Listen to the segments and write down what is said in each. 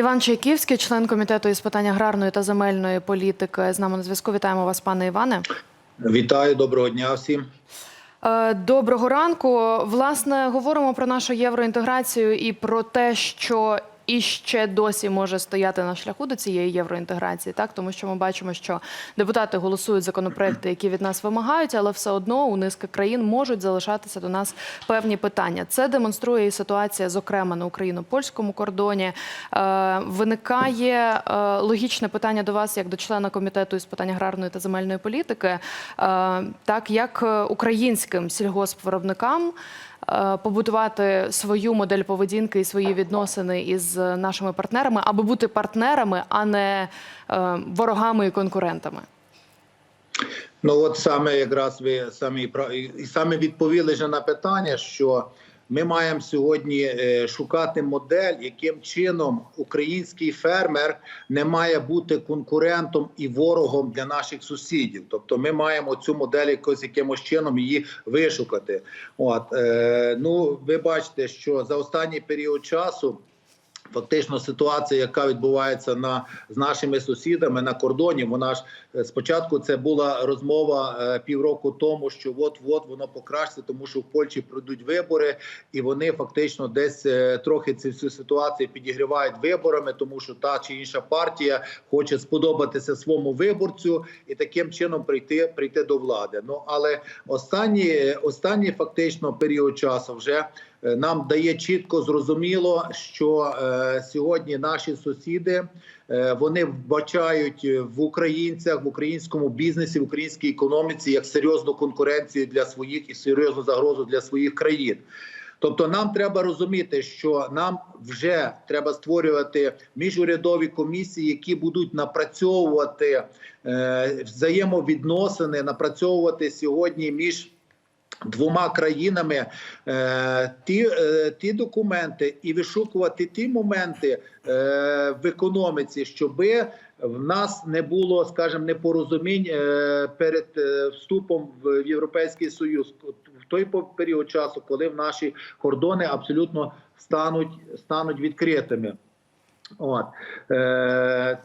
Іван Чайківський, член комітету із питань аграрної та земельної політики. З нами на зв'язку. Вітаємо вас, пане Іване. Вітаю, доброго дня всім. Е, Доброго ранку. Власне, говоримо про нашу євроінтеграцію і про те, що і ще досі може стояти на шляху до цієї євроінтеграції, так тому що ми бачимо, що депутати голосують законопроекти, які від нас вимагають, але все одно у низки країн можуть залишатися до нас певні питання. Це демонструє і ситуація, зокрема на україно-польському кордоні. Е, Виникає е, логічне питання до вас, як до члена комітету із питань аграрної та земельної політики, е, так як українським сільгоспвиробникам побудувати свою модель поведінки і свої відносини із нашими партнерами, аби бути партнерами, а не е, ворогами і конкурентами. Ну от саме якраз ви самі і саме відповіли вже на питання, що ми маємо сьогодні е, шукати модель, яким чином український фермер не має бути конкурентом і ворогом для наших сусідів. Тобто, ми маємо цю модель якось якимось чином її вишукати. От е, ну ви бачите, що за останній період часу. Фактично ситуація, яка відбувається на з нашими сусідами на кордоні. Вона ж е, спочатку це була розмова е, півроку тому, що от от воно покращиться, тому що в Польщі пройдуть вибори, і вони фактично десь е, трохи цю всю ситуацію підігрівають виборами, тому що та чи інша партія хоче сподобатися своєму виборцю і таким чином прийти прийти до влади. Ну але останні останній фактично період часу вже нам дає чітко зрозуміло, що е, сьогодні наші сусіди е, вони вбачають в українцях, в українському бізнесі, в українській економіці як серйозну конкуренцію для своїх і серйозну загрозу для своїх країн. Тобто нам треба розуміти, що нам вже треба створювати міжурядові комісії, які будуть напрацьовувати е, взаємовідносини, напрацьовувати сьогодні між двома країнами е, ті, е, ті документи і вишукувати ті моменти е, в економіці, щоби в нас не було, скажімо, непорозумінь е, перед е, вступом в Європейський Союз в той період часу, коли в наші кордони абсолютно стануть, стануть відкритими. От е,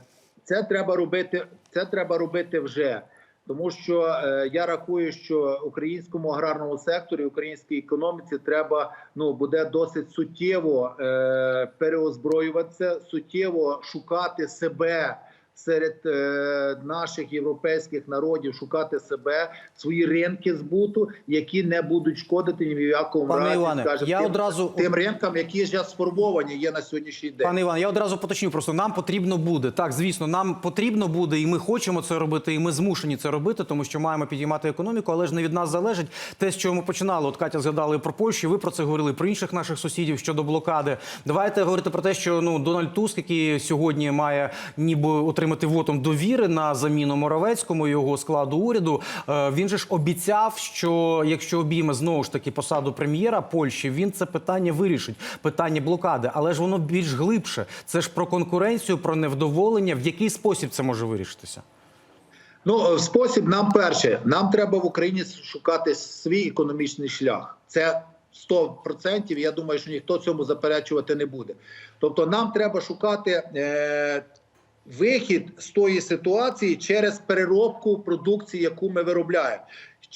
це треба робити. Це треба робити вже. Тому що е, я рахую, що українському аграрному секторі, українській економіці треба ну буде досить суттєво е, переозброюватися, суттєво шукати себе серед е, наших європейських народів, шукати себе, свої ринки збуту, які не будуть шкодити ні в якому Пане разі, Іване, скажімо, я тим, одразу тим ринкам, які вже сформовані є на сьогоднішній день. Пане Іван, я одразу поточню. Просто нам потрібно буде. Так, звісно, нам потрібно буде, і ми хочемо це робити, і ми змушені це робити, тому що маємо підіймати економіку, але ж не від нас залежить те, з чого ми починали. От Катя згадали про Польщу. Ви про це говорили про інших наших сусідів щодо блокади. Давайте говорити про те, що ну Дональд Туск, який сьогодні має ніби отримати вотом довіри на заміну Моровецькому його складу уряду. е, Він же ж обіцяв, що якщо обійме знову ж таки посаду прем'єра Польщі, він це питання вирішить. Питання блокади, але ж воно більш глибше. Це ж про конкуренцію, про невдоволення. В який спосіб це може вирішитися? Ну, спосіб нам перше, нам треба в Україні шукати свій економічний шлях. Це 100%, Я думаю, що ніхто цьому заперечувати не буде. Тобто, нам треба шукати е, вихід з тої ситуації через переробку продукції, яку ми виробляємо.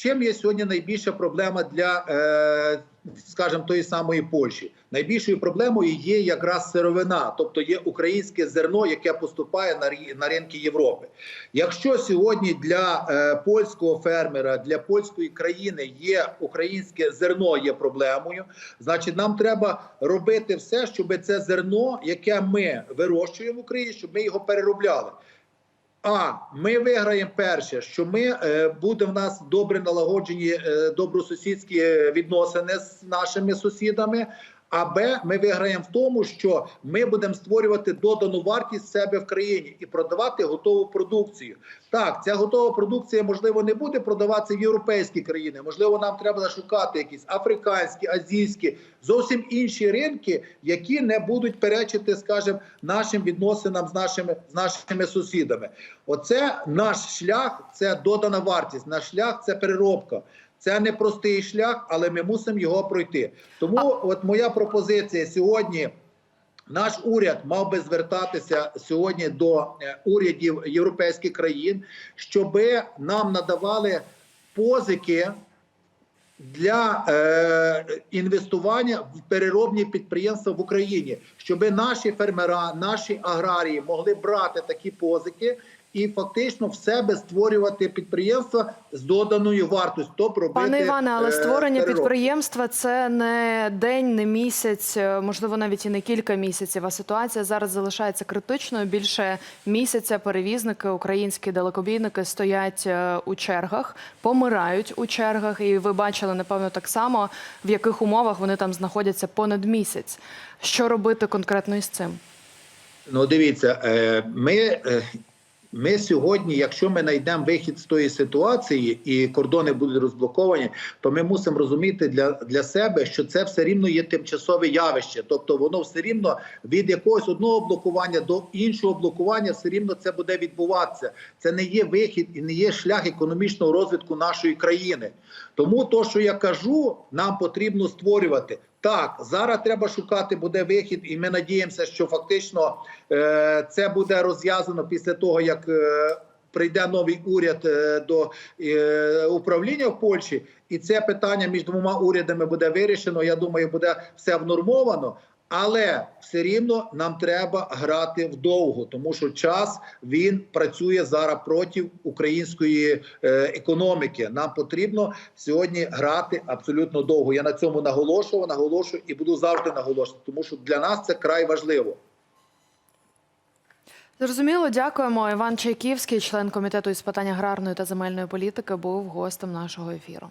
Чим є сьогодні найбільша проблема для, е, скажімо, тої самої Польщі? Найбільшою проблемою є якраз сировина, тобто є українське зерно, яке поступає на на ринки Європи. Якщо сьогодні для е, польського фермера, для польської країни є українське зерно є проблемою, значить нам треба робити все, щоб це зерно, яке ми вирощуємо в Україні, щоб ми його переробляли. А ми виграємо перше, що ми е, буде в нас добре налагоджені е, добросусідські е, відносини з нашими сусідами. А ми виграємо в тому, що ми будемо створювати додану вартість себе в країні і продавати готову продукцію. Так, ця готова продукція можливо не буде продаватися в європейські країни. Можливо, нам треба шукати якісь африканські, азійські, зовсім інші ринки, які не будуть перечити, скажімо, нашим відносинам з нашими з нашими сусідами. Оце наш шлях, це додана вартість. Наш шлях це переробка. Це не простий шлях, але ми мусимо його пройти. Тому, от моя пропозиція сьогодні Наш уряд мав би звертатися сьогодні до е, урядів європейських країн, щоб нам надавали позики для е, інвестування в переробні підприємства в Україні, щоб наші фермера, наші аграрії могли брати такі позики і фактично в себе створювати підприємства з доданою вартістю. Тобто робити, Пане Іване, але е, створення підприємства це не день, не місяць, е, можливо, навіть і не кілька місяців. А ситуація зараз залишається критичною. Більше місяця перевізники, українські далекобійники стоять е, у чергах, помирають у чергах. І ви бачили, напевно, так само в яких умовах вони там знаходяться понад місяць. Що робити конкретно із цим? Ну, дивіться, ми, ми сьогодні, якщо ми знайдемо вихід з тої ситуації і кордони будуть розблоковані, то ми мусимо розуміти для, для себе, що це все рівно є тимчасове явище. Тобто воно все рівно від якогось одного блокування до іншого блокування все рівно це буде відбуватися. Це не є вихід і не є шлях економічного розвитку нашої країни. Тому то, що я кажу, нам потрібно створювати. Так, зараз треба шукати буде вихід, і ми надіємося, що фактично е, це буде розв'язано після того, як е, прийде новий уряд е, до управління в Польщі, і це питання між двома урядами буде вирішено. Я думаю, буде все внормовано. Але все рівно нам треба грати вдовго, тому що час він працює зараз проти української е, економіки. Нам потрібно сьогодні грати абсолютно довго. Я на цьому наголошував, наголошую і буду завжди наголошувати, тому що для нас це край важливо. Зрозуміло, дякуємо. Іван Чайківський, член комітету із питань аграрної та земельної політики, був гостем нашого ефіру.